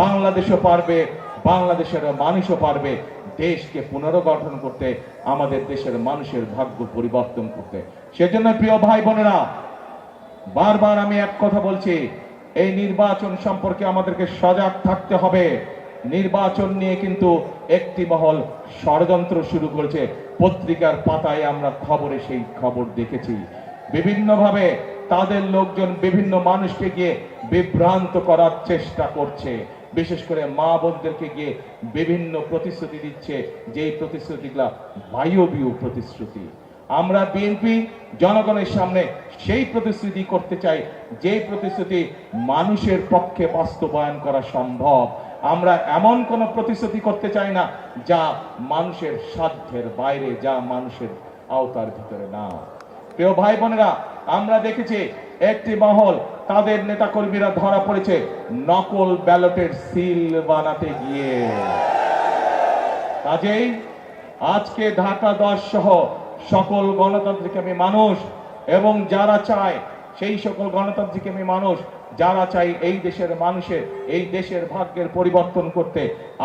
বাংলাদেশও পারবে, বাংলাদেশের মানুষও পারবে দেশকে পুনর্গঠন করতে, আমাদের দেশের মানুষের ভাগ্য পরিবর্তন করতে। সেজন্য প্রিয় ভাই বোনেরা, বারবার আমি এক কথা বলছি, এই নির্বাচন সম্পর্কে আমাদেরকে সজাগ থাকতে হবে। নির্বাচন নিয়ে কিন্তু একটি মহল ষড়যন্ত্র শুরু করেছে, পত্রিকার পাতায় আমরা খবরে সেই খবর দেখেছি। বিভিন্নভাবে তাদের লোকজন বিভিন্ন মানুষকে গিয়ে বিভ্রান্ত করার চেষ্টা করছে। বিশেষ করে মা বোনদেরকে গিয়ে বিভিন্ন প্রতিশ্রুতি দিচ্ছে। যেই প্রতিশ্রুতিগুলা বায়বীয় প্রতিশ্রুতি। আমরা বিএনপি জনগণের সামনে সেই প্রতিশ্রুতি করতে চাই যে প্রতিশ্রুতি মানুষের পক্ষে বাস্তবায়ন করা সম্ভব। আমরা এমন কোন প্রতিশ্রুতি করতে চাই না, যা মানুষের সাধ্যের বাইরে, যা মানুষের আওতার ভিতরে না। প্রিয় ভাই বোনেরা, আমরা দেখেছি একটি মহল তাদের নেতাকর্মীরা ধরা পড়েছে। নকল ব্যালটের সিল বানাতে গিয়ে। কাজেই আজকে ঢাকা দশ সহ সকল গণতান্ত্রিক আমি মানুষ এবং যারা চায়, সেই সকল গণতান্ত্রিক আমি মানুষ, যারা চাই এই দেশের মানুষের, এই দেশের ভাগ্যের পরিবর্তন করতে,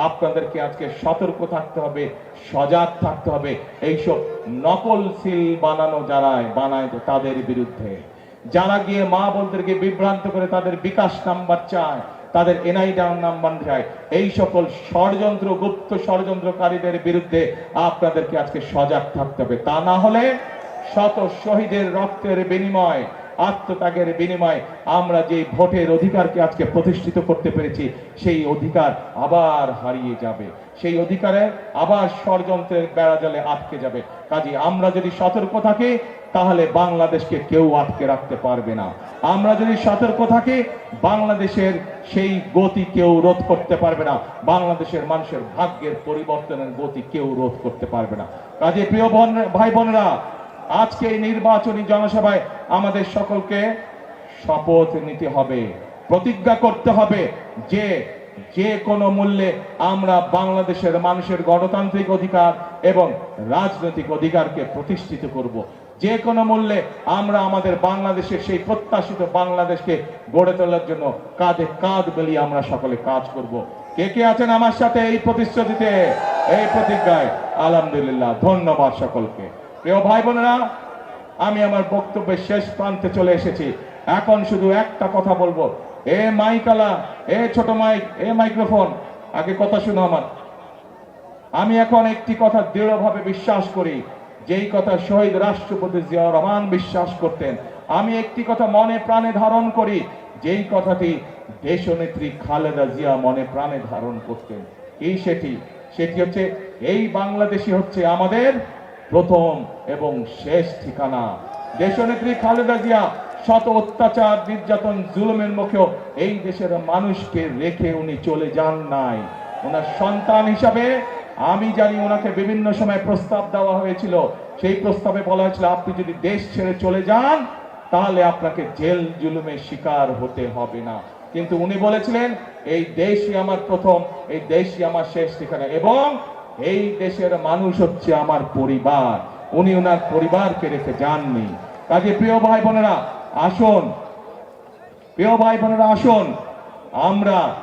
আপনাদেরকে আজকে সতর্ক থাকতে হবে, সজাগ থাকতে হবে। এইসব নকল সিল বানানো যারা বানায় তাদের বিরুদ্ধে। যারা গিয়ে মা বোনদেরকে বিভ্রান্ত করে তাদের বিকাশ নাম্বার চায়, তাদের এনআই ডাউন নাম্বার চায়, এই সকল ষড়যন্ত্র, গুপ্ত ষড়যন্ত্রকারীদের বিরুদ্ধে আপনাদেরকে আজকে সজাগ থাকতে হবে। তা না হলে শত শহীদের রক্তের বিনিময় আত্মত্যাগের বিনিময় আমরা যে ভোটের অধিকারকে আজকে প্রতিষ্ঠিত করতে পেরেছি, সেই অধিকার আবার হারিয়ে যাবে। সেই অধিকারে আবার ষড়যন্ত্রের বেড়াজালে আটকে যাবে। কাজে আমরা যদি সতর্ক থাকি, তাহলে বাংলাদেশকে কেউ আটকে রাখতে পারবে না। আমরা যদি সতর্ক থাকি, বাংলাদেশের সেই গতি কেউ রোধ করতে পারবে না। বাংলাদেশের মানুষের ভাগ্যের পরিবর্তনের গতি কেউ রোধ করতে পারবে না। কাজে প্রিয় বোন ভাই বোনেরা আজকে এই নির্বাচনী জনসভায় আমাদের সকলকে শপথ নিতে হবে, প্রতিজ্ঞা করতে হবে যে যে কোনো মূল্যে আমরা বাংলাদেশের মানুষের গণতান্ত্রিক অধিকার এবং রাজনৈতিক অধিকারকে প্রতিষ্ঠিত করব। যে কোনো মূল্যে আমরা আমাদের বাংলাদেশের সেই প্রত্যাশিত বাংলাদেশকে গড়ে তোলার জন্য কাঁধে কাঁধ মিলিয়ে আমরা সকলে কাজ করব। কে কে আছেন আমার সাথে এই প্রতিশ্রুতিতে? এই প্রতিজ্ঞায় আলহামদুলিল্লাহ, ধন্যবাদ সকলকে। প্রিয় ভাই বোনেরা আমি আমার বক্তব্যের শেষ প্রান্তে চলে এসেছি। এখন শুধু একটা কথা বলব। এ মাইকালা এ ছোট মাইক, এ মাইক্রোফোন, আগে কথা শুনো আমার। আমি এখন একটি কথা দৃঢ়ভাবে বিশ্বাস করি, যেই কথা শহীদ রাষ্ট্রপতি জিয়া রহমান বিশ্বাস করতেন। আমি একটি কথা মনে প্রাণে ধারণ করি, যেই কথাটি দেশনেত্রী খালেদা জিয়া মনে প্রাণে ধারণ করতেন। এই সেটি? সেটি হচ্ছে, এই বাংলাদেশি হচ্ছে আমাদের প্রথম এবং শেষ ঠিকানা। দেশনেত্রী খালেদা জিয়া, শত অত্যাচার, নির্যাতন, জুলুমের মুখেও এই দেশের মানুষকে রেখে উনি চলে যান নাই। ওনার সন্তান হিসাবে আমি জানি ওনাকে বিভিন্ন সময় প্রস্তাব দেওয়া হয়েছিল। সেই প্রস্তাবে বলা হয়েছিল, আপনি যদি দেশ ছেড়ে চলে যান, তাহলে আপনাকে জেল, জুলুমের শিকার হতে হবে না। কিন্তু উনি বলেছিলেন, এই দেশই আমার প্রথম, এই দেশই আমার শেষ ঠিকানা। এবং এই দেশের মানুষ হচ্ছে আমার পরিবার। উনি ওনার পরিবারকে রেখে যাননি। কাজে প্রিয় ভাই বোনেরা, আসুন। প্রিয় ভাই বোনেরা, আসুন। আমরা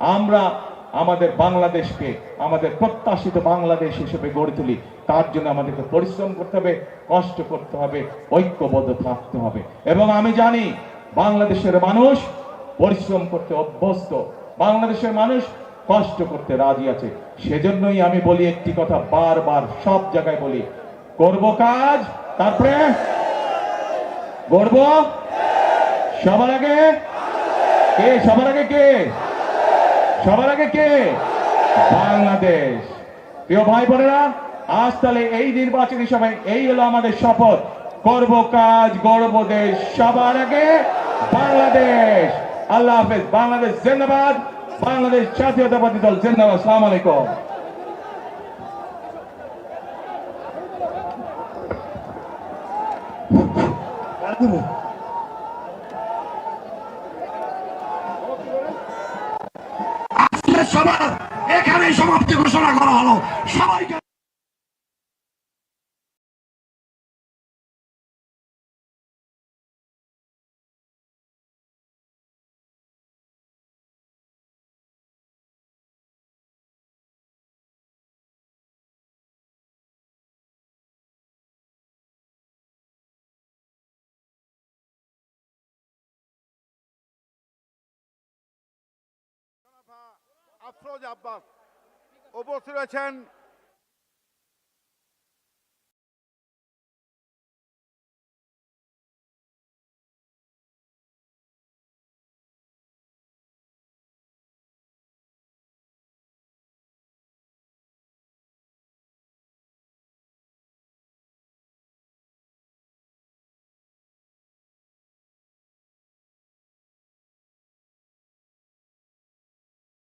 আমরা আমাদের বাংলাদেশকে, আমাদের প্রত্যাশিত বাংলাদেশ হিসেবে গড়ে তুলি। তার জন্য আমাদেরকে পরিশ্রম করতে হবে, কষ্ট করতে হবে, ঐক্যবদ্ধ থাকতে হবে। এবং আমি জানি, বাংলাদেশের মানুষ পরিশ্রম করতে অভ্যস্ত। বাংলাদেশের মানুষ কষ্ট করতে রাজি আছে। সেজন্যই আমি বলি একটি কথা বারবার সব জায়গায় বলি। করব কাজ, তারপরে? গড়ব সবার আগে? কে? সবার আগে কে? সবার আগে কে? বাংলাদেশ। প্রিয় ভাই বোনেরা, আজ তাহলে এই নির্বাচনী সভায় এই হলো আমাদের শপথ। করব কাজ গর্ব দেশ, সবার আগে বাংলাদেশ। আল্লাহ হাফেজ, বাংলাদেশ জিন্দাবাদ। বাংলাদেশ জাতীয়তাবাদী দল জিন্দাবাদ সালাম আলাইকুম। সবার এখানেই সমাপ্তি ঘোষণা করা হলো। সবাইকে আফরোজ আব্বাস। উপস্থিত রয়েছেন